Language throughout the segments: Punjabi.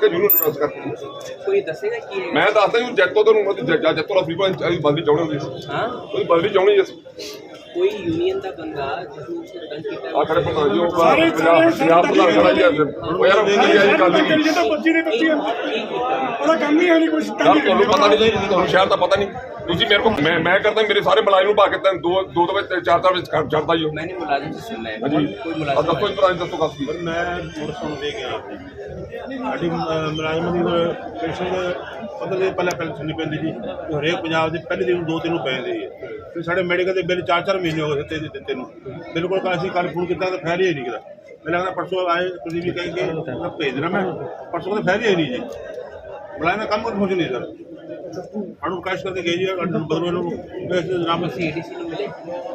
ਮੈਂ ਕਰਕੇ ਯੂਨੀਅਨ ਰਿਕੁਐਸਟ ਕਰਕੇ ਕੋਈ ਦੱਸੇਗਾ ਕੀ ਹੈ? ਮੈਂ ਦੱਸਦਾ ਜੀ ਜੈਤੋ ਤੋਂ ਨੂੰ ਜੈਤੋ ਦਾ ਫੀਪਾ ਬਦਲੀ ਚਾਹੁੰਦੇ ਹੁੰਦੇ ਸੀ। ਹਾਂ? ਕੋਈ ਬਦਲੀ ਚਾਹੁੰਦੇ ਅਸੀਂ ਕੋਈ ਯੂਨੀਅਨ ਦਾ ਬੰਦਾ ਜਿਸ ਨੂੰ ਤੰਗ ਕੀਤਾ ਆ ਖੜੇ ਪ੍ਰਧਾਨ ਜੀ ਉਹ ਪੰਜਾਬ ਪੰਜਾਬ ਪ੍ਰਧਾਨ ਖੜਾ ਜੀ ਉਹ ਯਾਰ ਕੀ ਹੈ ਗੱਲ ਦੀ ਜੇ ਤਾਂ ਬੱਚੀ ਦੀ ਬੱਚੀ ਕੀ ਉਹਦਾ ਕੰਮ ਹੀ ਹੈ ਨਹੀਂ ਕੁਝ ਤੁਹਾਨੂੰ ਪਤਾ ਨਹੀਂ ਜੀ ਤੁਹਾਨੂੰ ਸ਼ਹਿਰ ਦਾ ਪਤਾ ਨਹੀਂ। ਤੁਸੀਂ ਮੇਰੇ ਕੋਲ ਮੈਂ ਮੈਂ ਕਰਦਾ ਮੇਰੇ ਸਾਰੇ ਮੁਲਾਜ਼ਮ ਨੂੰ ਭਾ ਕੇ ਦੋ ਦੋ ਤੋਂ ਚਾਰ ਚਾਰ ਵਿੱਚ ਚੜਦਾ ਹੀ ਹੋ ਮੈਂ ਨਹੀਂ ਮੁਲਾਜ਼ਮ ਤੋਂ ਸੁਣਨਾ ਹੈ ਕੋਈ ਮੁਲਾਜ਼ਮ ਕੋਈ ਮੁਲਾਜ਼ਮ ਦੱਸੋ ਕਾਸੀ ਪਰ ਮੈਂ ਮੁਰ ਸੁਣ ਦੇ ਗਿਆ। ਸਾਡੀ ਮੁਲਾਜ਼ਮ ਦੀ ਪੈਨਸ਼ਨ ਪਤਾ ਨਹੀਂ ਪਹਿਲਾਂ ਪਹਿਲਾਂ ਸੁਣੀ ਪੈਂਦੀ ਜੀ। ਹਰੇਕ ਪੰਜਾਬ ਦੇ ਪਹਿਲੇ ਦਿਨ ਦੋ ਤਿੰਨ ਪੈਂਦੇ ਹੈ। ਤੇ ਸਾਡੇ ਮੈਡੀਕਲ ਦੇ ਬਿੱਲ ਚਾਰ ਚਾਰ ਮਹੀਨੇ ਹੋ ਗਏ ਤੇ ਦਿੱਤੇ ਨੂੰ। ਬਿਲਕੁਲ ਕਾਸੀ ਫੋਨ ਕੀਤਾ ਫੈਰ ਹੀ ਨਹੀਂ ਕਿਦਾ ਮੈਨੂੰ ਲੱਗਦਾ ਪਰਸੋਂ ਆਏ ਤੁਸੀਂ ਵੀ ਕਹਿੰਗੇ ਭੇਜ ਦੇਣਾ ਮੈਂ। ਪਰਸੋਂ ਫੈਰ ਹੀ ਨਹੀਂ ਜੀ। ਮੁਲਾਜ਼ਮ ਦਾ ਕੰਮ ਕੁਝ ਨਹੀਂ ਸਰ ಹಣ್ಣು ಕಾಯಿಸ್ ಕತೆ ಕೆ ಜಿ ಹಣ್ಣು ಬದಲು नाम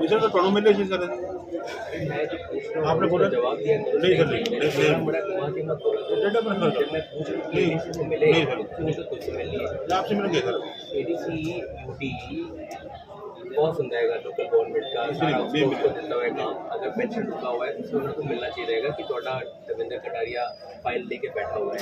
सर तो टोनों मिले सर। आपने बोला? नहीं सर नहीं। सर। डेटा पर नहीं नहीं सर। आपसे मिलेंगे सर। बहुत सुन रहेगा लोकल गवर्नमेंट का दिता हुआ काम अगर पेंशन रुका हुआ है तो उनको मिलना चाहिए रहेगा कि थोड़ा देवेंद्र कटारिया फ़ाइल लेके बैठा हुआ है।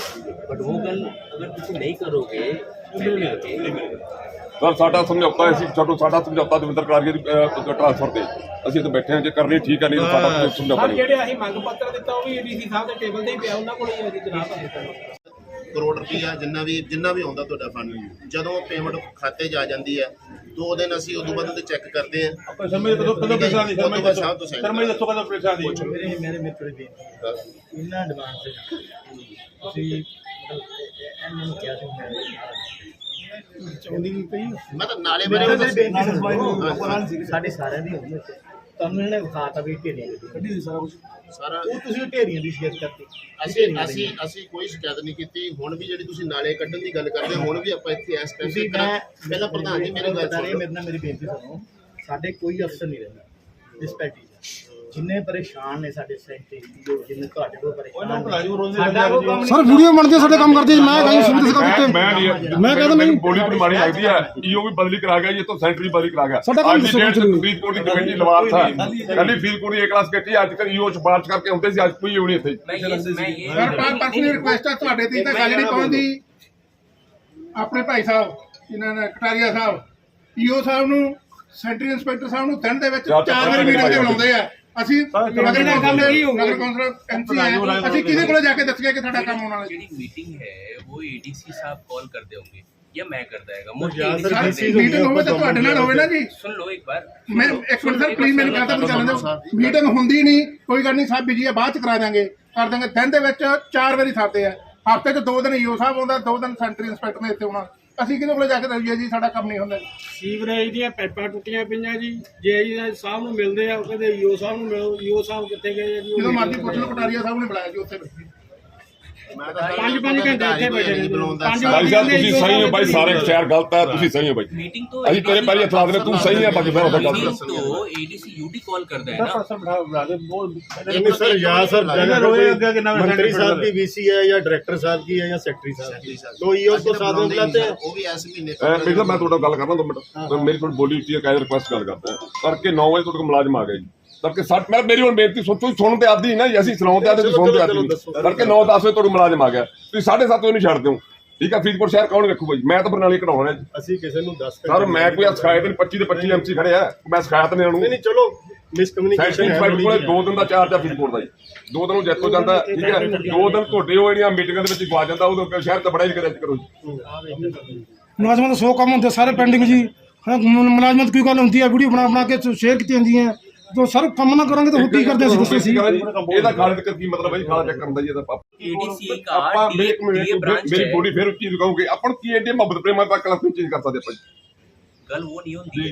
बट वो कल अगर कुछ नहीं करोगे ਸਰ ਸਾਡਾ ਸਮਝੌਤਾ ਸੀ ਛੱਡੋ ਸਾਡਾ ਸਮਝੌਤਾ ਦਵਿੰਦਰ ਕਰਾਰੀਆ ਦੀ ਟ੍ਰਾਂਸਫਰ ਤੇ। ਅਸੀਂ ਇੱਥੇ ਬੈਠੇ ਹਾਂ ਜੇ ਕਰਨੀ ਠੀਕ ਹੈ ਨਹੀਂ ਤਾਂ ਸਾਡਾ ਸਮਝੌਤਾ ਸਰ ਨਹੀਂ। ਜਿਹੜੇ ਅਸੀਂ ਮੰਗ ਪੱਤਰ ਦਿੱਤਾ ਉਹ ਵੀ ਏਡੀਸੀ ਸਾਹਿਬ ਦੇ ਟੇਬਲ ਤੇ ਹੀ ਪਿਆ ਉਹਨਾਂ ਕੋਲ ਹੀ ਹੈ ਜੀ ਜਨਾਬ ਕਰੋੜ ਰੁਪਈਆ ਜਿੰਨਾ ਵੀ ਜਿੰਨਾ ਵੀ ਆਉਂਦਾ ਤੁਹਾਡਾ ਫੰਡ ਜਦੋਂ ਪੇਮੈਂਟ ਖਾਤੇ 'ਚ ਆ ਜਾਂਦੀ ਹੈ ਦੋ ਦਿਨ ਅਸੀਂ ਉਦੋਂ ਬਾਅਦ ਤੇ ਚੈੱਕ ਕਰਦੇ ਹਾਂ। ਆਪਾਂ ਸਮਝ ਕਦੋਂ ਕਦੋਂ ਪੈਸਾ ਦੀ ਉਹ ਤੋਂ ਬਾਅਦ ਸ਼ਾਮ ਤੋਂ ਸਰ ਸੈਂਡ ਮੈਂ ਦੱਸੋ ਕਦੋਂ ਪੈਸਾ ਦੀ ਮੇਰੇ ਮੇਰੇ ਮਿੱਤਰ ਦੀ ਇੰਨਾ ਐਡਵਾਂਸ ਹੈ। ਤੁਸੀਂ ਇਹਨਾਂ ਨੂੰ ਕਿਹਾ ਸੀ ਮੈਂ ਚਾਹੁੰਦੀ ਨਹੀਂ ਪਈ ਮੈਂ ਤਾਂ ਨਾਲੇ ਮੇਰੇ ਬਾਰੇ ਉਹਦੇ ਬੇਨਤੀ ਸੀ। ਸਾਡੇ ਸਾਰਿਆਂ ਦੀ ਹੋਣੀ ਹੈ ਤੁਹਾਨੂੰ ਇਹਨੇ ਵਿਖਾਤਾ ਵੀ ਢੇਰੀਆਂ ਦੀ ਕੱਢੀ ਸਾਰਾ ਕੁਝ ਸਾਰਾ ਉਹ ਤੁਸੀਂ ਢੇਰੀਆਂ ਦੀ ਸ਼ੇਅਰ ਕਰਤੀ। ਅਸੀਂ ਅਸੀਂ ਅਸੀਂ ਕੋਈ ਸ਼ਿਕਾਇਤ ਨਹੀਂ ਕੀਤੀ। ਹੁਣ ਵੀ ਜਿਹੜੀ ਤੁਸੀਂ ਨਾਲੇ ਕੱਢਣ ਦੀ ਗੱਲ ਕਰਦੇ ਹੋ, ਹੁਣ ਵੀ ਆਪਾਂ ਇੱਥੇ ਇਸ ਮੈਂ ਪਹਿਲਾਂ ਪ੍ਰਧਾਨ ਜੀ ਮੇਰੀ ਗੱਲ ਬਤਾ ਰਹੇ ਸੁਣੋ। ਮੇਰੇ ਨਾਲ ਮੇਰੀ ਬੇਨਤੀ ਸੁਣੋ। ਸਾਡੇ ਕੋਈ ਅਫਸਰ ਨਹੀਂ ਰਹਿੰਦਾ ਰਿਸਪੈਕਟ ਜਿੰਨੇ ਪਰੇਸ਼ਾਨ ਨੇ ਸਾਡੇ ਸੈਕਟਰੀ ਜੋ ਜਿੰਨੇ ਤੁਹਾਡੇ ਕੋਲ ਪਰੇਸ਼ਾਨ ਸਾਡਾ ਕੋਈ ਕੰਮ ਨਹੀਂ ਸਰ ਸਾਡੇ ਕੰਮ ਕਰਦੀ ਮੈਂ ਕਹੀ ਸੁਣ ਸਕਦਾ ਬੋਲੀ ਪੂਰੀ ਮਾੜੀ ਲੱਗਦੀ ਹੈ ਈਓ ਵੀ ਬਦਲੀ ਕਰਾ ਗਿਆ ਇਹ ਤੋਂ ਸੈਂਟਰੀ ਬਦਲੀ ਕਰਾ ਗਿਆ। ਸਾਡਾ ਕੰਮ ਨਹੀਂ। ਫਰੀਦਕੋਟ ਦੀ ਕਮੇਟੀ ਲਵਾਰ ਥਾ। ਕੱਲੀ ਫਰੀਦਕੋਟ ਦੀ A ਕਲਾਸ ਕੱਟੀ ਅੱਜ ਕੱਲ ਈਓ ਚ ਬਾਰਚ ਕਰਕੇ ਹੁੰਦੇ ਸੀ ਅੱਜ ਕੋਈ ਈਓ ਨਹੀਂ ਇੱਥੇ। ਮੈਂ ਇਹ ਮੈਂ ਇਹ ਸਰ ਪਰ ਪਰਸਨਲ ਰਿਕੁਐਸਟ ਆ ਤੁਹਾਡੇ ਤੇ ਤਾਂ ਗੱਲ ਨਹੀਂ ਪਹੁੰਚਦੀ ਆਪਣੇ ਭਾਈ ਸਾਹਿਬ ਇਹਨਾਂ ਨੇ ਕਟਾਰੀਆ ਸਾਹਿਬ ਪੀਓ ਸਾਹਿਬ ਨੂੰ ਸੈਂਟਰੀ ਇੰਸਪੈਕਟਰ ਸਾਹਿਬ ਨੂੰ ਦਿਨ ਦੇ ਵਿੱਚ ਚਾਰ ਵਾਰੀ ਮੀਟਿੰਗ ਤੇ ਬੁਲਾਉਂਦੇ ਅਸੀਂ Nagar council Nagar council MC ਹੈ ਅਸੀਂ ਕਿਹਦੇ ਕੋਲ ਜਾ ਕੇ ਦੱਸੀਏ ਕਿ ਸਾਡਾ ਕੰਮ ਹੋਣ ਵਾਲਾ ਜਿਹੜੀ ਮੀਟਿੰਗ ਹੈ ਉਹ ਏਡੀਸੀ ਸਾਹਿਬ ਕਾਲ ਕਰਦੇ ਹੋਣਗੇ या मैं कर देगा मुझे मीटिंग होवे तो ਤੁਹਾਡੇ ਨਾਲ ਹੋਵੇ ਨਾ ਜੀ। ਸੁਣ ਲਓ ਇੱਕ ਵਾਰ। ਮੈਂ ਇੱਕ ਮਿੰਟ ਸਰ ਪਲੀਜ਼ ਮੈਨੂੰ ਕਹਤਾ ਤੁਸੀਂ ਚੱਲਦੇ ਮੀਟਿੰਗ ਹੁੰਦੀ ਨਹੀਂ ਕੋਈ ਗੱਲ ਨਹੀਂ ਸਾਹਿਬ ਬਿਜ਼ੀ ਹੈ ਬਾਅਦ ਚ ਕਰਾ ਦਾਂਗੇ ਕਰ ਦਾਂਗੇ ਦਿਨ ਦੇ ਵਿੱਚ ਚਾਰ ਵਾਰੀ ਸਾਦੇ ਆ। ਹਫ਼ਤੇ 'ਚ ਦੋ ਦਿਨ ਈਓ ਸਾਹਿਬ ਆਉਂਦਾ ਦੋ ਦਿਨ ਸੈਂਟਰੀ ਇੰਸਪੈਕਟਰ ਨੇ ਇੱਥੇ ਆਉਣਾ। ਅਸੀਂ ਕਿਹਦੇ ਕੋਲੇ ਜਾ ਕੇ ਦੱਸੀਏ ਜੀ? ਸਾਡਾ ਕੰਮ ਨਹੀਂ ਹੁੰਦਾ ਸੀਵਰੇਜ ਦੀਆਂ ਪਾਈਪਾਂ ਟੁੱਟੀਆਂ ਪਈਆਂ ਜੀ। ਜੇ ਜੀ ਸਾਹਿਬ ਨੂੰ ਮਿਲਦੇ ਆ ਉਹ ਕਹਿੰਦੇ ਈਓ ਸਾਹਿਬ ਨੂੰ ਮਿਲੋ। ਈਓ ਸਾਹਿਬ ਕਿੱਥੇ ਗਏ ਆ ਜੀ? ਉਹ ਜਦੋਂ ਮਰਜ਼ੀ ਪੁੱਛ ਲਓ ਕਟਾਰੀਆ ਸਾਹਿਬ ਨੇ ਬੁਲਾਇਆ ਜੀ ਉੱਥੇ ਬੈਠੇ। ਪੰਜ ਪੰਜ ਘੰਟੇ ਇੱਥੇ ਬੈਠੇ ਨੇ ਬੁਲਾਉਂਦਾ ਪੰਜ ਭਾਈ ਸਾਹਿਬ ਤੁਸੀਂ ਸਹੀ ਹੋ ਭਾਈ ਸਾਰੇ ਸ਼ਹਿਰ ਗਲਤ ਹੈ ਤੁਸੀਂ ਸਹੀ ਹੋ ਭਾਈ मीटिंग तो ਅਸੀਂ ਤੇਰੇ ਪੈਰੀ ਹੱਥ ਲਾ ਦੇਣੇ ਤੂੰ ਸਹੀ ਹੈ ਬਾਕੀ ਫਿਰ ਉਹਦਾ मीटिंग ਗਲਤ तो एडीसी यूटी कॉल करता है ना ਪਰਸਨ ਬਿਠਾ ਬੁਲਾ ਦੇ ਬਹੁਤ नहीं, सर, यहाँ सर, जगह रोए अगर कि ना मंत्री सेंट्री साहब फेडरल की वीसी है या डायरेक्टर साहब की है या सेक्रेटरी साहब की तो ईओ को साथ में बुलाते हैं ਉਹ ਵੀ ਇਸ ਮਹੀਨੇ ਮੈਂ ਮੈਂ ਤੁਹਾਡਾ ਗੱਲ ਕਰਨਾ ਦੋ ਮਿੰਟ ਮੇਰੀ ਥੋੜੀ ਬੋਲੀ ਉੱਚੀ ਹੈ ਕਾਇਦ ਰਿਕੁਐਸਟ ਗੱਲ ਕਰਦਾ ਕਰਕੇ 9 ਵਜੇ ਤੁਹਾਡੇ ਕੋਲ ਮੁਲਾਜ਼ਮ ਆ ਗਏ ਜੀ ਕਰਕੇ 60 ਮੈਂ ਮੇਰੀ ਹੁਣ ਬੇਨਤੀ ਸੋਚੋ ਜੀ, ਸੁਣਨ ਤੇ ਆਦੀ ਨਾ ਜੀ ਅਸੀਂ ਸੁਣਾਉਣ ਤੇ ਆਦੇ ਤੁਸੀਂ ਸੁਣਨ ਤੇ ਆਦੀ। ਨਹੀਂ ਕਰਕੇ 9 10 ਵਜੇ ਤੁਹਾਡੇ ਮੁਲਾਜ਼ਮ ਆ ਗਿਆ। ਤੁਸੀਂ 7:30 ਵਜੇ ਨੂੰ ਛੱਡ ਦਿਓ। ਠੀਕ ਹੈ ਫਰੀਦਕੋਟ ਸ਼ਹਿਰ ਕੌਣ ਰੱਖੂਗਾ ਜੀ ਮੈਂ ਤਾਂ ਬਰਨਾਲੇ ਕਢਾਉਣਾ ਜੀ। ਅਸੀਂ ਕਿਸੇ ਨੂੰ ਦੱਸ ਸਰ ਮੈਂ ਕੋਈ ਸ਼ਿਕਾਇਤ ਨਹੀਂ 25 ਦੇ 25 ਐਮਸੀ ਖੜੇ ਆ। ਮੈਂ ਨਹੀਂ ਆਣੂ ਨਹੀਂ ਨਹੀਂ ਚਲੋ ਸੈਕਟਰੀ ਮਿਸਕਮਿਊਨੀਕੇਸ਼ਨ ਹੈ ਕੋਲੇ ਦੋ ਦਿਨ ਦਾ ਚਾਰਜ ਆ ਫਰੀਦਕੋਟ ਦਾ ਜੀ। ਦੋ ਦਿਨ ਉਹ ਜੈਤੋ ਜਾਂਦਾ ਹੈ, ਠੀਕ ਹੈ? ਦੋ ਦਿਨ ਤੁਹਾਡੇ ਉਹ ਜਿਹੜੀਆਂ ਮੀਟਿੰਗਾਂ ਦੇ ਵਿੱਚ ਗਵਾ ਜਾਂਦਾ ਉਦੋਂ ਸ਼ਹਿਰ ਤਾਂ ਬੜਾ ਹੀ ਕਰਿਆ ਕਰੋ ਜੀ। ਮੁਲਾਜ਼ਮਾਂ ਦਾ 100 ਕੰਮ ਹੁੰਦੇ ਸਾਰੇ ਪੈਂਡਿੰਗ ਜੀ। ਮੁਲਾਜ਼ਮਾਂ ਦੀ ਕੋਈ ਗੱਲ ਹੁੰਦੀ ਹੈ ਵੀਡੀਓ ਬਣਾ ਬਣਾ ਕੇ ਸ਼ੇਅਰ ਕੀਤੀ ਜਾਂਦੀ ਹੈ ਜੋ ਸਰ ਕੰਮ ਨਾ ਕਰਾਂਗੇ ਤਾਂ ਹੋਰ ਕੀ ਕਰਦੇ ਅਸੀਂ ਦੱਸੋ ਸੀ ਇਹਦਾ ਖਾਲਦ ਕੀ ਮਤਲਬ ਹੈ ਜੀ ਖਾਲਾ ਚੈੱਕ ਕਰਨ ਦਾ ਜੀ ਇਹਦਾ ਆਪਾਂ एडीसी का ਆਪਾਂ डी ਇੱਕ ਮਿੰਟ डी ब्रांच ਮੇਰੀ है ਬੋਡੀ ਫੇਰ ਉੱਚੀ ਦਿਖਾਉਂਗੇ ਆਪਾਂ ਨੂੰ ਕੀ ਐਡੇ ਮੁਹੱਬਤ ਪ੍ਰੇਮ ਆਪਾਂ ਕਲਾਸ ਨੂੰ ਚੇਂਜ ਕਰ ਸਕਦੇ ਆਪਾਂ ਜੀ गल वो नहीं होती जी।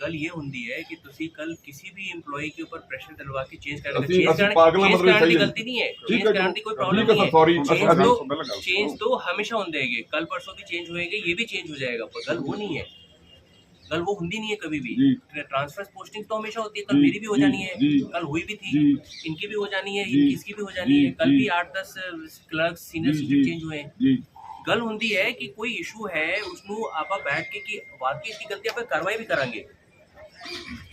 गल ये होती है कि ਤੁਸੀਂ ਕੱਲ ਕਿਸੇ ਵੀ EMPLOYE के ऊपर प्रेशर डलवा के चेंज करना ਅਸੀਂ- चेंज ਅਸੀਂ करने ਪਾਗਲ ਹਾਂ, चेंज ਮਤਲਬ करने सही की है। गलती नहीं है ठीक चेंज है, करने की कोई ठीक है, प्रॉब्लम नहीं sorry, है अच्छा, चेंज तो अच्छा, अच्छा, चेंज तो हमेशा होते हैं कल परसों भी चेंज होएंगे ये भी चेंज हो जाएगा पर गल वो नहीं है कल वो हुई नहीं है कभी भी। ट्रांसफ़र पोस्टिंग तो हमेशा होती है कल मेरी भी हो जानी है। कल हुई भी थी इनकी भी हो जानी है इसकी भी हो जानी है। कल भी आठ दस क्लर्क सीनियर चेंज हुए गल होंगी है कि कोई इशू है उसको आप बैठ के कि वाकई इसकी गलती आप कार्रवाई भी करा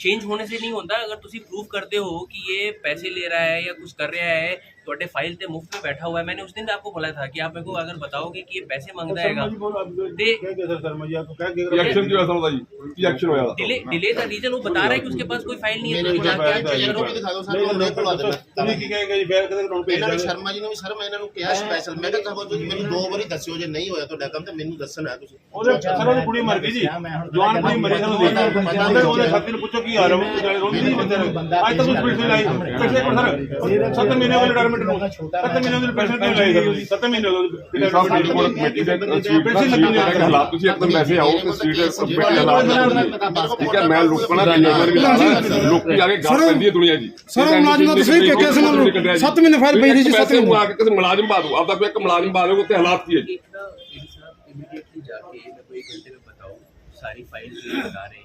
चेंज होने से नहीं होता अगर तुम प्रूव करते हो कि ये पैसे ले रहा है या कुछ कर रहा है ਤੁਹਾਡੇ ਫਾਈਲ ਤੇ ਮੁਫਤ ਬੈਠਾ हुआ है मैंने उस दिन आपको बोला था कि आप मेरे को अगर बताओगे कि ये पैसे ਮੰਗਦਾ ਹੈਗਾ। ਤੇ रिएक्शन की वैसा होता जी उनकी एक्शन हो जाता डिले डिले का रीजन वो बता रहा है कि उसके पास कोई फाइल नहीं है तो ਜਾ ਕੇ ਚੈਨਲ ਵੀ ਦਿਖਾ ਦਿਓ ਸਾਨੂੰ ਉਹਨੇ ਖੁਲਾ ਦੇਣਾ ਤੁਸੀਂ ਕੀ ਕਹੇਗਾ ਜੀ ਬੈਲ ਕਦੇ ਅਕਾਊਂਟ ਭੇਜ ਇਹਨਾਂ ਨੂੰ ਦਾਂਗੇ ਸ਼ਰਮਾ ਜੀ ਨੂੰ ਵੀ ਸਰ ਮੈਂ ਇਹਨਾਂ ਨੂੰ ਕਿਹਾ ਸਪੈਸ਼ਲ ਮੈਂ ਕਿਹਾ ਤੁਹਾਨੂੰ ਤੁਸੀਂ ਮੈਨੂੰ ਦੋ ਵਾਰੀ ਦੱਸਿਓ ਜੇ ਨਹੀਂ ਹੋਇਆ ਤੁਹਾਡਾ ਕੰਮ ਤਾਂ ਮੈਨੂੰ ਦੱਸਣਾ ਤੁਸੀਂ। ਉਹਦੇ ਸਰ ਉਹਦੀ ਕੁੜੀ ਮਰ ਗਈ ਜੀ। ਜਵਾਨ ਕੁੜੀ ਮਰੀ ਸਾਨੂੰ ਦੇਖਦਾ ਬੰਦੇ ਉਹਨੇ ਸਾਥੀ ਨੂੰ ਪੁੱਛੋ ਕੀ ਹਾਲ ਹੈ ਉਹ ਵਿਚਾਰੇ ਰੋਂਦੀ ਨਹੀਂ ਬੰਦੇ ਨੂੰ। ਅੱਜ ਤੱਕ ਉਸ ਪਿੱਛੇ ਲਾਈ ਪਿੱਛੇ ਕੋਲ ਸਰ 70 ਮਹੀਨੇ ਵਾਲੇ ਡਰ ਡਿਵੈਲਪਮੈਂਟ ਨੂੰ ਸੱਤ ਮਹੀਨੇ ਦੇ ਪੈਸੇ ਨਹੀਂ ਲਾਏ ਸੱਤ ਮਹੀਨੇ ਦੇ ਡਿਵੈਲਪਮੈਂਟ ਕੋਲ ਕਮੇਟੀ ਦੇ ਪੈਸੇ ਲੱਗਣੇ ਆ ਹਾਲਾਤ ਤੁਸੀਂ ਇੱਕਦਮ ਵੈਸੇ ਆਓ ਤੇ ਸੀਟ ਸਬਮਿਟ ਦੇ ਹਾਲਾਤ ਠੀਕ ਹੈ। ਮੈਂ ਲੁਕਣਾ ਜਨਰਲ ਵੀ ਲਾਣਾ ਲੋਕੀ ਆ ਕੇ ਗੱਲ ਕਰਦੀ ਹੈ ਦੁਨੀਆ ਜੀ ਸਰ ਮੁਲਾਜ਼ਮਾਂ ਤੁਸੀਂ ਕਿ ਕਿਸ ਨੂੰ ਸੱਤ ਮਹੀਨੇ ਫਾਈਲ ਪਈ ਰਹੀ ਜੀ ਸੱਤ ਮਹੀਨੇ। ਆ ਕੇ ਕਿਸੇ ਮੁਲਾਜ਼ਮ ਪਾ ਦੋ ਆਪਦਾ ਕੋਈ ਇੱਕ ਮੁਲਾਜ਼ਮ ਪਾ ਲਓ ਤੇ ਹਾਲਾਤ ਕੀ ਹੈ ਜੀ? इमीडिएटली जाके मेरे एक घंटे में बताओ सारी फाइल बता रहे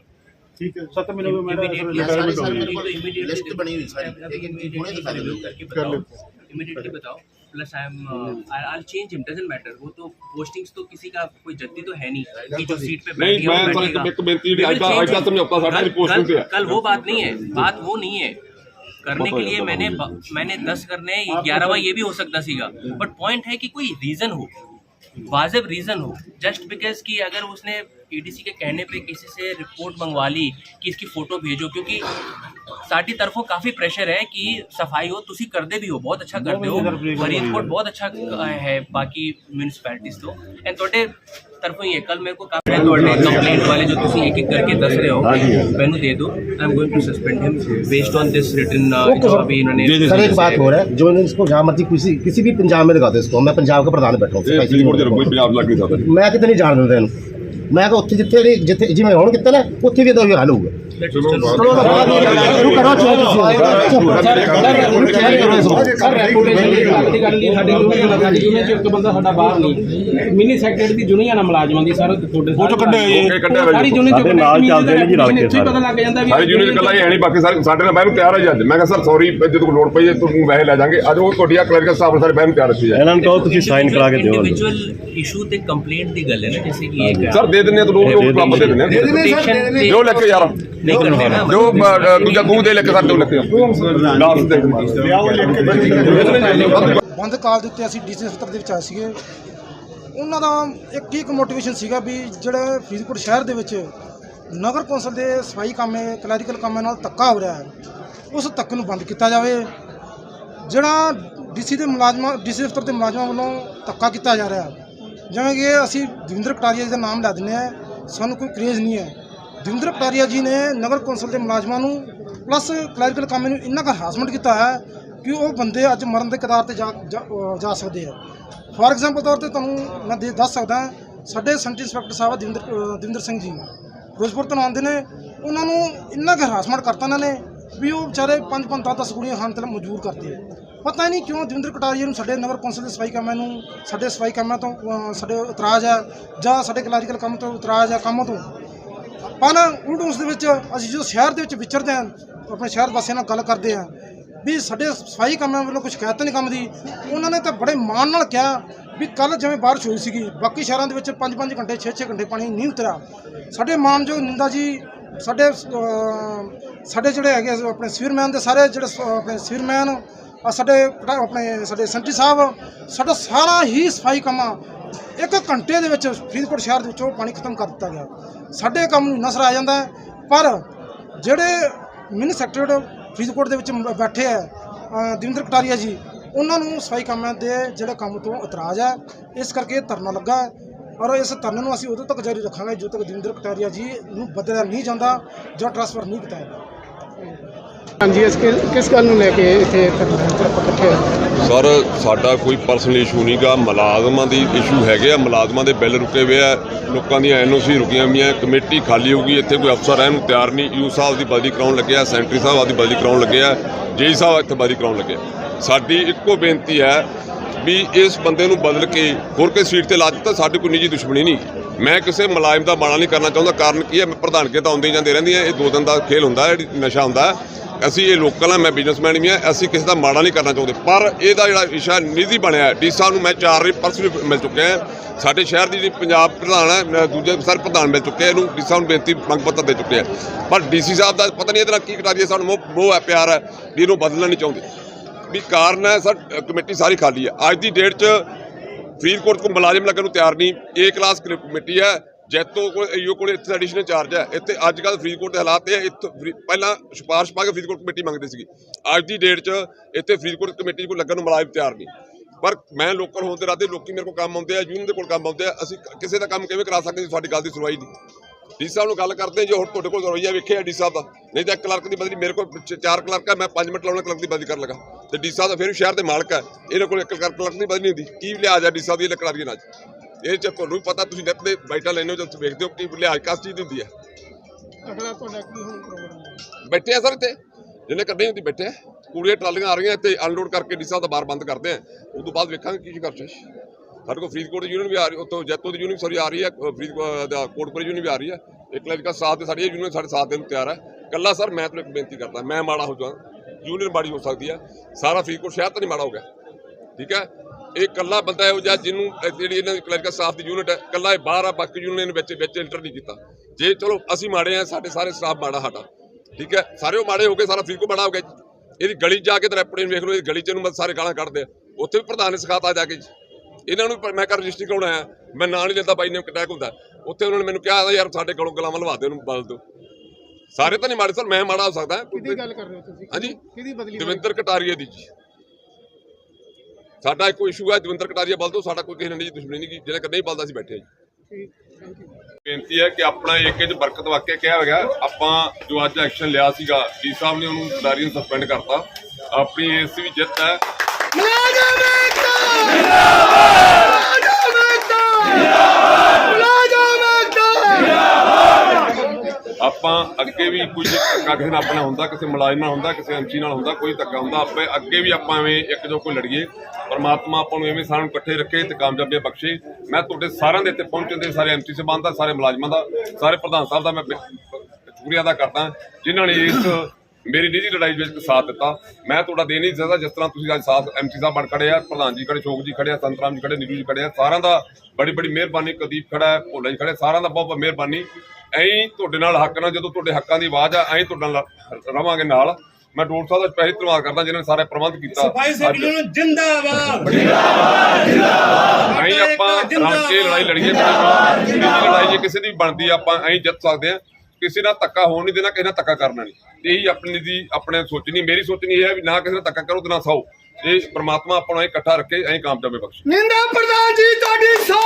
ठीक है सत्तर महीने में मैडम इमीडिएटली लिस्ट बनी हुई सारी लेकिन उन्हें सारी लोग करके बताओ इमीडिएटली बताओ. Plus I am I change him doesn't matter वो तो पोस्टिंग्स तो किसी का कोई जद्दी तो है नहीं। कि जो सीट पे मैं तो एक- बेनती आज आज पोस्टिंग कल- कल वो बात नहीं है। बात वो नहीं है। करने के लिए मैंने मैंने दस करने ग्यारहवा ये भी हो सकता सीगा। बट पॉइंट है कि कोई रीजन हो। वाजिब रीजन हो। जस्ट बिकॉज़ कि अगर उसने ईडीसी के कहने पे किसी से रिपोर्ट मंगवा ली कि इसकी फोटो भेजो क्योंकि साडी तरफों काफी प्रेशर है कि सफाई हो तुसी करदे भी हो बहुत अच्छा करते हो फरीदकोट बहुत अच्छा है बाकी म्यूनिसपैलिटीज तो एंड ਤੁਹਾਡੇ ਤਰਫੋਂ ਹੀ ਹੈ ਕੱਲ ਮੇਰੇ ਕੋ ਕਾਫੀ ਤੁਹਾਡੇ ਕੰਪਲੇਂਟ ਵਾਲੇ ਜੋ ਤੁਸੀਂ ਇੱਕ ਇੱਕ ਕਰਕੇ ਦੱਸ ਰਹੇ ਹੋ ਮੈਨੂੰ ਦੇ ਦਿਓ I am going to suspend him based on this written जो अभी इन्होंने सर एक बात हो रहा है जो इन्होंने इसको जहाँ मर्जी किसी किसी भी पंजाब में लगा दो इसको मैं पंजाब का प्रधान बैठा हूँ ਇਹ ਫਰੀਦਕੋਟ ਦੇ ਕੋਈ ਪੰਜਾਬ ਲੱਗ ਨਹੀਂ ਸਕਦਾ ਮੈਂ ਕਿਹਾ ਉੱਥੇ ਜਿੱਥੇ ਇਹਦੀ- ਜਿੱਥੇ ਜਿਵੇਂ ਹੁਣ ਕੀਤਾ ਨਾ, ਉੱਥੇ ਵੀ ਇਹਦਾ ਉਹੀ ਹਾਲ ਹੋਊਗਾ। ਸ਼ੁਰੂ ਕਰੋ ਚੋਕ ਬੰਦਾ ਸਾਡਾ ਬਾਹਰ ਨਹੀਂ ਮਿਨੀ ਸੈਕਟਰੀ ਦੀ ਜੁਨੀਅਰ ਨਾਲ ਮੁਲਾਜ਼ਮਾਂ ਦੀ ਸਾਰਾ ਤੁਹਾਡੇ ਉਹ ਚੋਂ ਕੱਢਿਆ ਇਹ ਕੱਢਿਆ ਸਾਰੀ ਜੁਨੀਅਰ ਚੋਂ ਨਾਲ ਚੱਲਦੇ ਨੇ ਜੀ ਰਲ ਕੇ ਪਤਾ ਲੱਗ ਜਾਂਦਾ ਵੀ ਸਾਰੀ ਜੁਨੀਅਰ ਕੱਲਾ ਹੀ ਹੈ ਨਹੀਂ ਬਾਕੀ ਸਾਰੇ ਸਾਡੇ ਨਾਲ ਮੈਂ ਤਿਆਰ ਹੈ ਜੱਜ ਮੈਂ ਕਿਹਾ ਸਰ ਸੌਰੀ ਜਦੋਂ ਕੋਈ ਲੋੜ ਪਈ ਜੇ ਤੁਹਾਨੂੰ ਵੈਸੇ ਲੈ ਜਾਾਂਗੇ ਅੱਜ ਉਹ ਤੁਹਾਡੀਆ ਕਲਰਕ ਸਾਹਿਬ ਸਾਰੇ ਬੈਨ ਤਿਆਰ ਰੱਖੀ ਜਾਏ ਇਹਨਾਂ ਨੂੰ ਕਹੋ ਤੁਸੀਂ ਸਾਈਨ ਕਰਾ ਕੇ ਦਿਓ ਇੰਡੀਵਿਜੂਅਲ ਇਸ਼ੂ ਤੇ ਕੰਪਲੇਂਟ ਦੀ ਗੱਲ ਹੈ ਨਾ ਜਿਵੇਂ ਕਿ ਇਹ ਸਰ ਦੇ ਦਿੰਦੇ ਆ ਤਾਂ ਲੋਕ ਲੋਕ ਪ੍ਰਾਪਤ ਦੇ ਦਿੰਦੇ ਆ ਜੋ ਲੈ ਕੇ ਯਾਰ नहीं करते ना ਜੋ ਅ, ਦੂਜਾ ਤੂੰ ਦੇ ਲੈ ਕੇ ਸਾਡੇ ਲੈ ਕੇ ਲਾਸਟ ਦੇ ਬੰਦ ਕਾਲ ਦੇ ਉੱਤੇ ਅਸੀਂ ਡੀਸੀ ਦਫ਼ਤਰ ਦੇ ਵਿੱਚ ਆਏ ਸੀਗੇ ਉਹਨਾਂ ਦਾ ਇੱਕ ਹੀ ਇੱਕ ਮੋਟੀਵੇਸ਼ਨ ਸੀਗਾ ਵੀ ਜਿਹੜੇ ਫਰੀਦਕੋਟ ਸ਼ਹਿਰ ਦੇ ਵਿੱਚ ਨਗਰ ਕੌਂਸਲ ਦੇ ਸਫਾਈ ਕਾਮੇ ਕਲੈਰੀਕਲ ਕਾਮਾਂ ਨਾਲ ਧੱਕਾ ਹੋ ਰਿਹਾ ਹੈ ਉਸ ਧੱਕੇ ਨੂੰ ਬੰਦ ਕੀਤਾ ਜਾਵੇ ਜਿਹੜਾ ਡੀਸੀ ਦੇ ਮੁਲਾਜ਼ਮਾਂ ਡੀਸੀ ਦਫ਼ਤਰ ਦੇ ਮੁਲਾਜ਼ਮਾਂ ਵੱਲੋਂ ਧੱਕਾ ਕੀਤਾ ਜਾ ਰਿਹਾ ਜਿਵੇਂ ਕਿ ਅਸੀਂ ਦਵਿੰਦਰ ਕਟਾਰੀਆ ਜੀ ਦਾ ਨਾਮ ਲੈ ਦਿੰਦੇ ਆ ਸਾਨੂੰ ਕੋਈ ਕਰੇਜ਼ ਨਹੀਂ ਹੈ ਦਵਿੰਦਰ ਕਟਾਰੀਆ ਜੀ ਨੇ ਨਗਰ ਕੌਂਸਲ ਦੇ ਮੁਲਾਜ਼ਮਾਂ ਨੂੰ ਪਲੱਸ ਕਲੈਰੀਕਲ ਕੰਮ ਨੂੰ ਇੰਨਾ ਕੁ ਹਰਾਸਮੈਂਟ ਕੀਤਾ ਹੈ ਕਿ ਉਹ ਬੰਦੇ ਅੱਜ ਮਰਨ ਦੇ ਕਦਾਰ ਤੇ ਜਾ, ਜਾ- ਸਕਦੇ ਆ। ਫੋਰ ਐਗਜ਼ਾਮਪਲ ਤੌਰ ਤੇ ਤੁਹਾਨੂੰ ਮੈਂ ਦੇ- ਦੱਸ ਸਕਦਾ ਸਾਡੇ ਸੈਂਟਰ ਇੰਸਪੈਕਟਰ ਸਾਹਿਬ ਆ ਦਵਿੰਦਰ ਦਵਿੰਦਰ ਸਿੰਘ ਜੀ ਫਿਰੋਜ਼ਪੁਰ ਤੋਂ ਆਉਂਦੇ ਨੇ, ਉਹਨਾਂ ਨੂੰ ਇੰਨਾ ਕੁ ਹਰਾਸਮੈਂਟ ਕਰਤਾ ਉਹਨਾਂ ਨੇ ਵੀ ਉਹ ਵਿਚਾਰੇ ਪੰਜ ਪੰਜ, ਦਸ ਦਸ ਕੁੜੀਆਂ ਹਨ ਤੇ ਮਜਬੂਰ ਕਰਦੇ ਪਤਾ ਹੀ ਨਹੀਂ ਕਿਉਂ ਦਵਿੰਦਰ ਕਟਾਰੀਆ ਨੂੰ ਸਾਡੇ ਨਗਰ ਕੌਂਸਲ ਦੇ ਸਫ਼ਾਈ ਕੰਮਾਂ ਨੂੰ, ਸਾਡੇ ਸਫ਼ਾਈ ਕੰਮਾਂ ਤੋਂ ਸਾਡੇ ਇਤਰਾਜ਼ ਹੈ ਜਾਂ ਸਾਡੇ ਕਲੈਰੀਕਲ ਕੰਮ ਤੋਂ ਇਤਰਾਜ਼ ਹੈ ਕੰਮਾਂ ਤੋਂ। ਪਰ ਉਲਟ ਉਸ ਦੇ ਵਿੱਚ ਅਸੀਂ ਜਦੋਂ ਸ਼ਹਿਰ ਦੇ ਵਿੱਚ ਵਿਚਰਦੇ ਹਾਂ, ਆਪਣੇ ਸ਼ਹਿਰ ਵਾਸੀਆਂ ਨਾਲ ਗੱਲ ਕਰਦੇ ਹਾਂ, ਵੀ ਸਾਡੇ ਸਫ਼ਾਈ ਕੰਮਾਂ ਵੱਲੋਂ ਕੋਈ ਸ਼ਿਕਾਇਤ ਨਹੀਂ ਕੰਮ ਦੀ, ਉਹਨਾਂ ਨੇ ਤਾਂ ਬੜੇ ਮਾਣ ਨਾਲ ਕਿਹਾ ਵੀ ਕੱਲ ਜਿਵੇਂ ਬਾਰਿਸ਼ ਹੋਈ ਸੀਗੀ, ਬਾਕੀ ਸ਼ਹਿਰਾਂ ਦੇ ਵਿੱਚ 5-5 ਘੰਟੇ 6-6 ਘੰਟੇ ਪਾਣੀ ਨਹੀਂ ਉਤਰਿਆ। ਸਾਡੇ ਮਾਨਯੋਗ ਨਿੰਦਾ ਜੀ, ਸਾਡੇ ਸਾਡੇ ਜਿਹੜੇ ਹੈਗੇ ਆਪਣੇ ਸਿਵਰਮੈਨ ਦੇ ਸਾਰੇ ਜਿਹੜੇ ਸ- ਆਪਣੇ ਸਿਵਰਮੈਨ ਆ ਸਾਡੇ ਆਪਣੇ, ਸਾਡੇ ਸੰਟੀ ਸਾਹਿਬ, ਸਾਡਾ ਸਾਰਾ ਹੀ ਸਫ਼ਾਈ ਕੰਮਾਂ ਇੱਕ ਘੰਟੇ ਦੇ ਵਿੱਚ ਫਰੀਦਕੋਟ ਸ਼ਹਿਰ ਦੇ ਵਿੱਚੋਂ ਪਾਣੀ ਖਤਮ ਕਰ ਦਿੱਤਾ ਗਿਆ। ਸਾਡੇ ਕੰਮ ਨੂੰ ਨਸਰ ਆ ਜਾਂਦਾ ਪਰ ਜਿਹੜੇ ਮਿਨੀ ਸੈਕਟਰੀ ਫਰੀਦਕੋਟ ਦੇ ਵਿੱਚ ਬੈਠੇ ਆ ਅ, ਦਵਿੰਦਰ ਕਟਾਰੀਆ ਜੀ ਉਹਨਾਂ ਨੂੰ ਸਫ਼ਾਈ ਕੰਮਾਂ ਦੇ ਜਿਹੜੇ ਕੰਮ ਤੋਂ ਇਤਰਾਜ਼ ਹੈ ਇਸ ਕਰਕੇ ਧਰਨਾ ਲੱਗਾ ਹੈ ਔਰ ਇਸ ਧਰਨੇ ਨੂੰ ਅਸੀਂ ਉਦੋਂ ਤੱਕ ਜਾਰੀ ਰੱਖਾਂਗੇ ਜਦੋਂ ਤੱਕ ਦਵਿੰਦਰ ਕਟਾਰੀਆ ਜੀ ਨੂੰ ਬਦਲਿਆ ਨਹੀਂ ਜਾਂਦਾ ਜਾਂ ਟ੍ਰਾਂਸਫਰ ਨਹੀਂ ਕੀਤਾ ਜਾਂਦਾ। ਹਾਂਜੀ, ਇਸ ਕਿਸ ਗੱਲ ਨੂੰ ਲੈ ਕੇ ਇੱਥੇ ਇਕੱਠੇ ਸਰ, ਸਾਡਾ ਕੋਈ ਪਰਸਨਲ ਇਸ਼ੂ ਨਹੀਂਗਾ। ਮੁਲਾਜ਼ਮਾਂ ਦੀ ਇਸ਼ੂ ਹੈਗੇ ਆ। ਮੁਲਾਜ਼ਮਾਂ ਦੇ ਬਿੱਲ ਰੁਕੇ ਹੋਏ ਆ। ਲੋਕਾਂ ਦੀਆਂ ਐਨਓਸੀ ਰੁਕੀਆਂ ਹੋਈਆਂ। ਕਮੇਟੀ ਖਾਲੀ ਹੋ ਗਈ ਇੱਥੇ ਕੋਈ ਅਫਸਰ ਰਹਿਣ ਨੂੰ ਤਿਆਰ ਨਹੀਂ। ਯੂ ਸਾਹਿਬ ਦੀ ਬਦਲੀ ਕਰਾਉਣ ਲੱਗੇ ਆ। ਸੈਂਟਰੀ ਸਾਹਿਬ ਦੀ ਬਦਲੀ ਕਰਾਉਣ ਲੱਗੇ ਆ। ਜੇਈ ਸਾਹਿਬ ਇੱਥੇ ਬਦਲੀ ਕਰਾਉਣ ਲੱਗੇ ਆ। ਸਾਡੀ ਇੱਕੋ ਬੇਨਤੀ ਹੈ ਵੀ ਇਸ ਬੰਦੇ ਨੂੰ ਬਦਲ ਕੇ ਹੋਰ ਕਿਸੇ ਸੀਟ ਤੇ ਲਾ ਦਿੱਤਾ, ਸਾਡੀ ਕੋਈ ਨਿੱਜੀ ਦੁਸ਼ਮਣੀ ਨਹੀਂ। ਮੈਂ ਕਿਸੇ ਮੁਲਾਜ਼ਮ ਦਾ ਮਾੜਾ ਨਹੀਂ ਕਰਨਾ ਚਾਹੁੰਦਾ, ਕਾਰਨ ਕੀ ਹੈ? ਮੈਂ ਪ੍ਰਧਾਨਗੇ ਤਾਂ ਆਉਂਦੀ ਹੀ ਜਾਂਦੇ ਰਹਿੰਦੀਆਂ ਇਹ ਦੋ ਦਿਨ ਦਾ ਖੇਲ ਹੁੰਦਾ ਹੈ ਜਿਹੜੀ ਨਸ਼ਾ ਹੁੰਦਾ। ਅਸੀਂ ਇਹ ਲੋਕਲ ਆ ਮੈਂ ਬਿਜ਼ਨਸਮੈਨ ਵੀ ਆ ਅਸੀਂ ਕਿਸੇ ਦਾ ਮਾੜਾ ਨਹੀਂ ਕਰਨਾ ਚਾਹੁੰਦੇ। ਪਰ ਇਹਦਾ ਜਿਹੜਾ ਵਿਸ਼ਾ ਨਿੱਜੀ ਬਣਿਆ ਡੀ ਸਾਹਿਬ ਨੂੰ ਮੈਂ ਚਾਰ ਵਾਰੀ ਪਰਸਨਲੀ ਮਿਲ ਚੁੱਕਿਆ ਸਾਡੇ ਸ਼ਹਿਰ ਦੀ ਜਿਹੜੀ ਪੰਜਾਬ ਪ੍ਰਧਾਨ ਹੈ, ਮੈਂ ਦੂਜੇ ਸਰ ਪ੍ਰਧਾਨ ਮਿਲ ਚੁੱਕੇ ਇਹਨੂੰ ਡੀ ਸਾਹਿਬ ਨੂੰ ਬੇਨਤੀ, ਮੰਗ ਪੱਤਰ ਦੇ ਚੁੱਕੇ ਆ। ਪਰ ਡੀਸੀ ਸਾਹਿਬ ਦਾ ਪਤਾ ਨਹੀਂ ਇਹਦੇ ਨਾਲ ਕੀ ਕਟਾਰੀਏ ਸਾਨੂੰ ਮੋਹ ਮੋਹ ਹੈ, ਪਿਆਰ ਹੈ, ਵੀ ਇਹਨੂੰ ਬਦਲਣਾ ਨਹੀਂ ਚਾਹੁੰਦੇ। ਵੀ ਕਾਰਨ ਹੈ ਸਰ ਕਮੇਟੀ ਸਾਰੀ ਖਾਲੀ ਹੈ। ਅੱਜ ਦੀ ਡੇਟ 'ਚ ਫਰੀਦਕੋਟ ਕੋ ਮੁਲਾਜ਼ਮ ਲੱਗਣ ਨੂੰ ਤਿਆਰ ਨਹੀਂ। ਏ ਕਲਾਸ ਕਮੇਟੀ ਹੈ ਜੈਤੋ ਕੋਲ ਈਓ ਕੋਲ ਇੱਥੇ ਐਡੀਸ਼ਨਲ ਚਾਰਜ ਹੈ। ਇੱਥੇ ਅੱਜ ਕੱਲ ਫਰੀਦਕੋਟ ਦੇ ਹਾਲਾਤ ਇਹ ਹੈ, ਇੱਥੇ ਫਰੀ- ਪਹਿਲਾਂ ਸਿਫਾਰਿਸ਼ ਪਾ ਕੇ ਫਰੀਦਕੋਟ ਕਮੇਟੀ ਮੰਗਦੇ ਸੀਗੀ। ਅੱਜ ਦੀ ਡੇਟ 'ਚ ਇੱਥੇ ਫਰੀਦਕੋਟ ਕਮੇਟੀ ਕੋਲ ਲੱਗਣ ਨੂੰ ਮੁਲਾਜ਼ਮ ਤਿਆਰ ਨਹੀਂ। ਪਰ ਮੈਂ ਲੋਕਲ ਹੋਣ ਦੇ ਨਾਤੇ ਲੋਕੀ ਮੇਰੇ ਕੋਲ ਕੰਮ ਆਉਂਦੇ ਆ ਯੂਨੀਅਨ ਦੇ ਕੋਲ ਕੰਮ ਆਉਂਦੇ ਆ ਅਸੀਂ ਕਿਸੇ ਦਾ ਕੰਮ ਕਿਵੇਂ ਕਰਾ ਸਕਦੇ ਜੀ? ਸਾਡੀ ਗੱਲ ਦੀ ਸੁਣਵਾਈ ਨਹੀਂ। ਡੀ ਸਾਹਿਬ ਨੂੰ ਗੱਲ ਕਰਦੇ ਜੇ ਹੁਣ ਤੁਹਾਡੇ ਕੋਲ ਰਵਈਆ ਵੇਖਿਆ ਡੀ ਸਾਹਿਬ ਦਾ। ਨਹੀਂ ਤਾਂ ਇੱਕ ਕਲਰਕ ਦੀ ਬਦਲੀ ਮੇਰੇ ਕੋਲ ਚਾਰ ਕਲਰਕ ਆ ਮੈਂ 5 ਮਿੰਟ ਲਾਉਣਾ ਕਲਰਕ ਦੀ ਬਦਲੀ ਕਰਨ ਲੱਗਾ। ਤੇ ਡੀ ਸਾਹਿਬ ਦਾ ਫਿਰ ਸ਼ਹਿਰ ਦੇ ਮਾਲਕ ਹੈ ਇਹਨਾਂ ਕੋਲ ਇੱਕ ਦੀ ਬਦਲੀ ਨਹੀਂ ਹੁੰਦੀ। ਕੀ ਲਿਹਾਜ਼ ਆ ਡੀ ਸਾਹਿਬ ਦੀ ਕਲਾਰੀਆਂ ਨਾਲ ਇਹ ਚ ਤੁਹਾਨੂੰ ਪਤਾ ਤੁਸੀਂ ਨੈਟ ਦੇ ਬਾਈਟਾਂ ਲੈਣੇ ਹੋ ਜਦ ਤੁਸੀਂ ਵੇਖਦੇ ਹੋ ਕੀ ਲਿਹਾਜ਼ ਕਾਸ ਚੀਜ਼ ਦੀ ਹੁੰਦੀ ਹੈ ਅਗਲਾ ਤੁਹਾਡਾ ਕੀ ਹੁਣ ਪ੍ਰੋਗਰਾਮ ਬੈਠੇ ਆ ਸਰ ਇੱਥੇ? ਜਿਹਨੇ ਕੱਢੇ ਹੁੰਦੀ ਬੈਠੇ ਆ। ਕੂੜੀਆਂ ਟਰਾਲੀਆਂ ਆ ਰਹੀਆਂ ਇੱਥੇ ਅਨਲੋਡ ਕਰਕੇ ਡੀ ਸਾਹਿਬ ਦਾ ਬਾਰ ਬੰਦ ਕਰਦੇ ਆ। ਉਸ ਤੋਂ ਬਾਅਦ ਵੇਖਾਂਗੇ ਕੀ ਕਰਨਾ ਸਾਡੇ ਕੋਲ ਫਰੀਦਕੋਟ ਦੀ ਯੂਨੀਅਨ ਵੀ ਆ ਰਹੀ ਉੱਥੋਂ ਜੈਤੋ ਦੀ ਯੂਨੀਅਨ ਸੌਰੀ ਆ ਰਹੀ ਹੈ ਫਰੀਦਕੋਟ ਦਾ ਕੋਟਪੁਰ ਯੂਨੀਅਨ ਵੀ ਆ ਰਹੀ ਹੈ ਇੱਕ ਲੜਕਾ ਸਾਥ ਦੇ ਸਾਡੀ ਇਹ ਯੂਨੀਅਨ ਸਾਡੇ ਸਾਥ ਦੇਣ ਤਿਆਰ ਹੈ ਕੱਲਾ ਸਰ ਮੈਂ ਤੁਹਾਨੂੰ ਇੱਕ ਬੇਨਤੀ ਕਰਦਾ ਮੈਂ ਮਾੜਾ ਹੋ ਜਾਵਾਂ। ਯੂਨੀਅਨ ਮਾੜੀ ਹੋ ਸਕਦੀ ਹੈ ਸਾਰਾ ਫਰੀਦਕੋਟ ਸ਼ਹਿਰ ਤਾਂ ਨਹੀਂ ਮਾੜਾ ਹੋ ਗਿਆ। ਠੀਕ ਹੈ ਇਹ ਕੱਲਾ ਬੰਦਾ ਇਹੋ ਜਿਹਾ ਜਿਹਨੂੰ ਜਿਹੜੀ ਇਹਨਾਂ ਦੀ ਕਲਰਕਲ ਸਟਾਫ ਦੀ ਯੂਨਿਟ ਹੈ ਕੱਲਾ ਇਹ ਬਾਹਰ ਆ, ਬਾਕੀ ਯੂਨੀਅਨ ਵਿੱਚ ਵਿੱਚ ਇੰਟਰ ਨਹੀਂ ਕੀਤਾ। ਜੇ ਚਲੋ ਅਸੀਂ ਮਾੜੇ ਆ, ਸਾਡੇ ਸਾਰੇ ਸਟਾਫ ਮਾੜਾ ਸਾਡਾ। ਠੀਕ ਹੈ ਸਾਰੇ ਉਹ ਮਾੜੇ ਹੋ ਗਏ, ਸਾਰਾ ਫਰੀਦਕੋਟ ਮਾੜਾ ਹੋ ਗਿਆ ਜੀ। ਇਹਦੀ ਗਲੀ 'ਚ ਜਾ ਕੇ ਤਾਂ ਰੈਪਟੇ ਵੇਖ ਲਓ ਇਹ ਗਲੀ 'ਚ ਨੂੰ ਸਾਰੇ ਗਾਲਾਂ ਕੱਢਦੇ ਆ। ਉੱਥੇ ਵੀ ਪ੍ਰਧਾਨ ਨੇ ਸਿਖਾਤਾ ਜਾ ਕੇ ਇਹਨਾਂ ਨੂੰ ਮੈਂ ਕਰ ਰਜਿਸਟਰੀ ਕਰਾਉਣਾ ਆਇਆ। ਮੈਂ ਨਾਂ ਨਹੀਂ ਲੈਂਦਾ ਬਾਈ ਨੇ ਅਟੈਕ ਹੁੰਦਾ। ਉੱਥੇ ਉਹਨਾਂ ਨੇ ਮੈਨੂੰ ਕਿਹਾ, ਯਾਰ ਸਾਡੇ ਕੋਲੋਂ ਗਲਾਵਾਂ ਲਵਾ ਦੇ ਉਹਨੂੰ ਬਦਲ ਦਿਓ। ਸਾਰੇ ਤਾਂ ਨਹੀਂ ਮਾੜੇ ਸਰ ਮੈਂ ਮਾੜਾ ਹੋ ਸਕਦਾ। ਕਿਹਦੀ ਗੱਲ ਕਰ ਰਹੇ ਹੋ ਤੁਸੀਂ? ਹਾਂਜੀ। ਕਿਹਦੀ ਬਦਲੀ? ਦਵਿੰਦਰ ਕਟਾਰੀਆ ਦੀ ਜੀ। ਸਾਡਾ ਇੱਕੋ ਇਸ਼ੂ ਹੈ ਦਵਿੰਦਰ ਕਟਾਰੀਆ ਬਲ ਸਾਡਾ ਕੋਈ ਕਿਸੇ ਨਾਲ ਨਹੀਂ ਦੁਸ਼ਮਣੀ ਨਹੀਂ ਗੀ ਜਿਹੜਾ ਨਹੀਂ ਬਲਦਾ ਸੀ ਬੈਠੇ ਹਾਂ ਜੀ। ਠੀਕ ਥੈਂਕ ਯੂ ਬੇਨਤੀ ਹੈ ਕਿ ਆਪਣਾ ਏਕੇ ਚ ਬਰਕਤ ਵਾਕਿਆ ਕਿਹਾ ਹੈਗਾ ਆਪਾਂ ਜੋ ਅੱਜ ਐਕਸ਼ਨ ਲਿਆ ਸੀਗਾ ਡੀ ਸਾਹਿਬ ਨੇ ਉਹਨੂੰ ਖਿਡਾਰੀ ਨੂੰ ਸਸਪੈਂਡ ਕਰਤਾ। ਆਪਣੀ ਏਸੀ ਵੀ ਜਿੱਤ ਹੈ। ਆਪਾਂ ਅੱਗੇ ਵੀ ਕੁਝ ਧੱਕਾ ਕਿਸੇ ਨਾਲ ਆਪਣਾ ਹੁੰਦਾ, ਕਿਸੇ ਮੁਲਾਜ਼ਮ ਨਾਲ ਹੁੰਦਾ, ਕਿਸੇ ਐਮਸੀ ਨਾਲ ਹੁੰਦਾ, ਕੋਈ ਧੱਕਾ ਹੁੰਦਾ, ਆਪੇ ਅੱਗੇ ਵੀ ਆਪਾਂ ਐਵੇਂ ਇੱਕ ਜੋ ਕੋਈ ਲੜੀਏ। ਪਰਮਾਤਮਾ ਆਪਾਂ ਨੂੰ ਐਵੇਂ ਸਾਰਿਆਂ ਨੂੰ ਇਕੱਠੇ ਰੱਖੇ ਤੇ ਕਾਮਯਾਬੀਆਂ ਬਖਸ਼ੇ। ਮੈਂ ਤੁਹਾਡੇ ਸਾਰਿਆਂ ਦੇ ਇੱਥੇ ਪਹੁੰਚਣ ਦੇ, ਸਾਰੇ ਐਮਸੀ ਸਾਹਿਬਾਨ ਦਾ, ਸਾਰੇ ਮੁਲਾਜ਼ਮਾਂ ਦਾ, ਸਾਰੇ ਪ੍ਰਧਾਨ ਸਾਹਿਬ ਦਾ ਮੈਂ ਸ਼ੁਕਰੀਆ ਅਦਾ ਕਰਦਾ, ਜਿਨ੍ਹਾਂ ਨੇ ਇਸ ਮੇਰੀ ਨਿੱਜੀ ਲੜਾਈ ਵਿੱਚ ਸਾਥ ਦਿੱਤਾ। ਮੈਂ ਤੁਹਾਡਾ ਦੇ ਨਹੀਂ ਸਕਦਾ ਜਿਸ ਤਰ੍ਹਾਂ ਤੁਸੀਂ ਅੱਜ ਸਾਥ ਐਮਸੀ ਸਾਹਿਬ ਬਣ ਖੜੇ ਆ ਪ੍ਰਧਾਨ ਜੀ ਖੜੇ ਸ਼ੋਕ ਜੀ ਖੜੇ ਆ ਸੰਤਰਾਮ ਜੀ ਖੜੇ ਨੀਰੂ ਜੀ ਖੜੇ ਆ ਸਾਰਿਆਂ ਦਾ ਬੜੀ ਬੜੀ ਮਿਹਰਬਾਨੀ ਕੁਲਦੀਪ ਖੜਾ ਹੈ ਭੋਲਾ ਜੀ ਖੜੇ ਸਾਰਿਆਂ ਦਾ ਬਹੁਤ ਬਹੁਤ ਮਿਹਰਬਾਨੀ। ਐਂ ਤੁਹਾਡੇ ਨਾਲ ਹੱਕ ਨਾਲ ਜਦੋਂ ਤੁਹਾਡੇ ਹੱਕਾਂ ਦੀ ਆਵਾਜ਼ ਆ ਐਂ ਤੁਹਾਡੇ ਨਾਲ ਰਵਾਂਗੇ ਨਾਲ। ਮੈਂ ਡੋਰ ਸਾਹਿਬ ਦਾ ਸਪੈਸ਼ਲ ਧੰਨਵਾਦ ਕਰਦਾ ਜਿਨ੍ਹਾਂ ਨੇ ਸਾਰੇ ਪ੍ਰਬੰਧ ਕੀਤਾ। ਸੈਕਟਰੀ ਨੂੰ ਜਿੰਦਾਬਾਦ। ਐਂ ਆਪਾਂ ਰਲ ਕੇ ਲੜਾਈ ਲੜੀਏ ਲੜਾਈ ਜੇ ਕਿਸੇ ਦੀ ਬਣਦੀ ਆਪਾਂ ਐਂ ਜਿੱਤ ਸਕਦੇ ਆ। ਕਿਸੇ ਨਾਲ ਧੱਕਾ ਹੋਣ ਨਹੀਂ ਦੇਣਾ, ਕਿਸੇ ਨਾਲ ਧੱਕਾ ਕਰਨਾ ਨਹੀਂ। ਇਹੀ ਆਪਣੀ ਦੀ ਆਪਣੇ ਸੋਚਣੀ ਮੇਰੀ ਸੋਚਣੀ ਇਹ ਹੈ ਵੀ ਨਾ ਕਿਸੇ ਨਾਲ ਧੱਕਾ ਕਰੋ ਤੇ ਨਾ ਸਹੋ ਇਹ ਪ੍ਰਮਾਤਮਾ ਆਪਣਾ ਇਕੱਠਾ ਰੱਖੇ ਐਂ ਕਾਮਯਾਬੀ ਬਖਸ਼ੇ। ਨਿੰਦਾ ਪ੍ਰਧਾਨ ਜੀ, ਤੁਹਾਡੀ ਸੌ